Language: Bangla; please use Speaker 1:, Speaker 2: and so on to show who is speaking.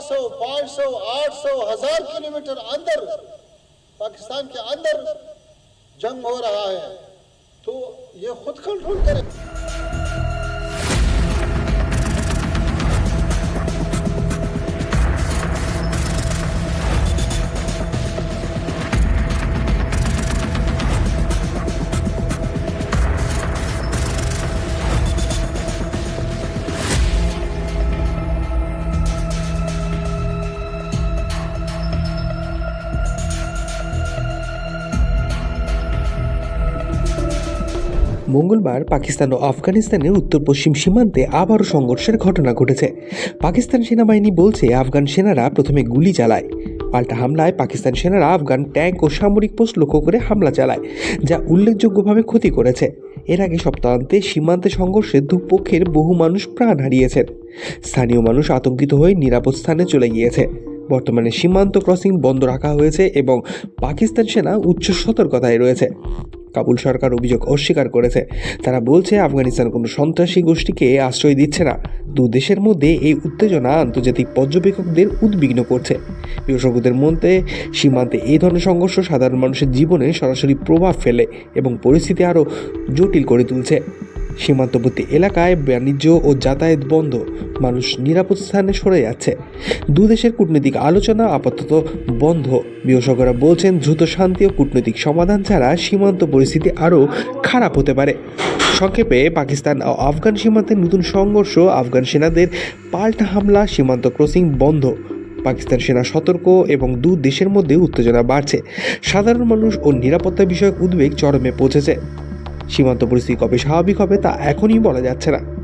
Speaker 1: 400, 500, 800, हज़ार किलोमीटर अंदर पाकिस्तान के अंदर जंग हो रहा है। तो ये खुद कंट्रोल करें।
Speaker 2: মঙ্গলবার পাকিস্তান ও আফগানিস্তানের উত্তর পশ্চিম সীমান্তে আবারও সংঘর্ষের ঘটনা ঘটেছে। পাকিস্তান সেনাবাহিনী বলছে, আফগান সেনারা প্রথমে গুলি চালায়। পাল্টা হামলায় পাকিস্তান সেনারা আফগান ট্যাঙ্ক ও সামরিক পোস্ট লক্ষ্য করে হামলা চালায়, যা উল্লেখযোগ্যভাবে ক্ষতি করেছে। এর আগে সপ্তাহান্তে সীমান্তে সংঘর্ষে দুপক্ষের বহু মানুষ প্রাণ হারিয়েছেন। স্থানীয় মানুষ আতঙ্কিত হয়ে নিরাপদ স্থানে চলে গিয়েছে। বর্তমানে সীমান্ত ক্রসিং বন্ধ রাখা হয়েছে এবং পাকিস্তান সেনা উচ্চ সতর্কতায় রয়েছে। কাবুল সরকার অভিযোগ অস্বীকার করেছে। তারা বলছে, আফগানিস্তান কোনো সন্ত্রাসী গোষ্ঠীকে আশ্রয় দিচ্ছে না। দু দেশের মধ্যে এই উত্তেজনা আন্তর্জাতিক পর্যবেক্ষকদের উদ্বিগ্ন করছে। বিশেষজ্ঞদের মধ্যে সীমান্তে এই ধরনের সংঘর্ষ সাধারণ মানুষের জীবনে সরাসরি প্রভাব ফেলে এবং পরিস্থিতি আরও জটিল করে তুলছে। সীমান্তবর্তী এলাকায় বাণিজ্য ও যাতায়াত বন্ধ। মানুষ নিরাপদ স্থানে সরে যাচ্ছে। দু দেশের কূটনৈতিক আলোচনা আপাতত বন্ধ। বিশেষজ্ঞরা বলছেন, দ্রুত শান্তি ও কূটনৈতিক সমাধান ছাড়া সীমান্ত পরিস্থিতি আরও খারাপ হতে পারে। সংক্ষেপে, পাকিস্তান ও আফগান সীমান্তে নতুন সংঘর্ষ, আফগান সেনাদের পাল্টা হামলা, সীমান্ত ক্রসিং বন্ধ। পাকিস্তান সেনা সতর্ক এবং দু দেশের মধ্যে উত্তেজনা বাড়ছে। সাধারণ মানুষ ও নিরাপত্তা বিষয়ক উদ্বেগ চরমে পৌঁছেছে। সীমান্ত পরিস্থিতি কবে স্বাভাবিক হবে তা এখনই বলা যাচ্ছে না।